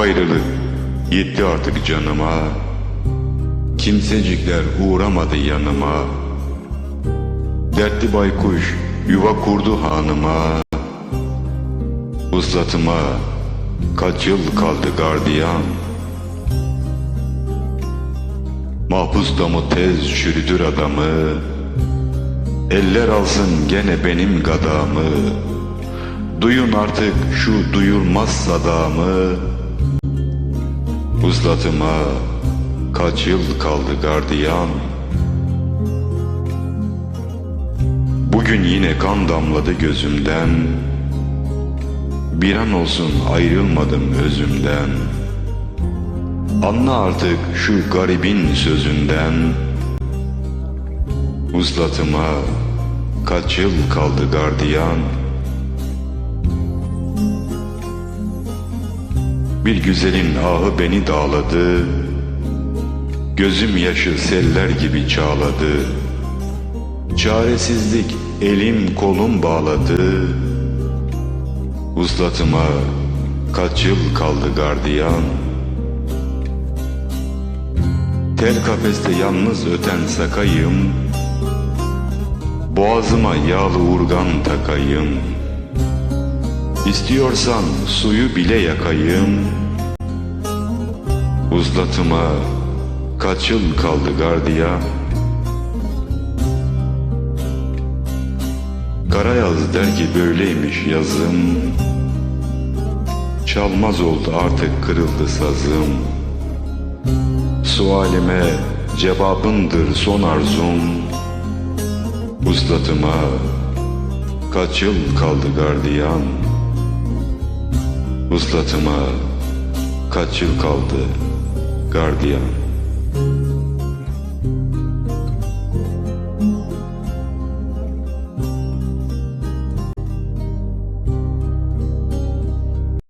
ayrılık yetti artık canıma. Kimsecikler uğramadı yanıma. Dertli baykuş yuva kurdu hanıma. Uslatıma kaç yıl kaldı gardiyan? Mahpus damı tez çürütür adamı. Eller alsın gene benim gadamı. Duyun artık şu duyulmaz sadamı Uslatıma kaç yıl kaldı gardiyan? Bugün yine kan damladı gözümden. Bir an olsun ayrılmadım özümden. Anla artık şu garibin sözünden. Uslatıma kaç yıl kaldı gardiyan Bir güzelin ahı beni dağladı. Gözüm yaşı seller gibi çağladı. Çaresizlik elim kolum bağladı. Uslatıma kaç yıl kaldı gardiyan? Tel kafeste yalnız öten sakayım. Boğazıma yağlı urgan takayım İstiyorsan suyu bile yakayım. Uzlatıma kaç yıl kaldı gardiyan Karayaz der ki böyleymiş yazım. Çalmaz oldu artık kırıldı sazım. Sualime cevabındır son arzum. Uslatıma kaç yıl kaldı gardiyan Uslatıma kaç yıl kaldı gardiyan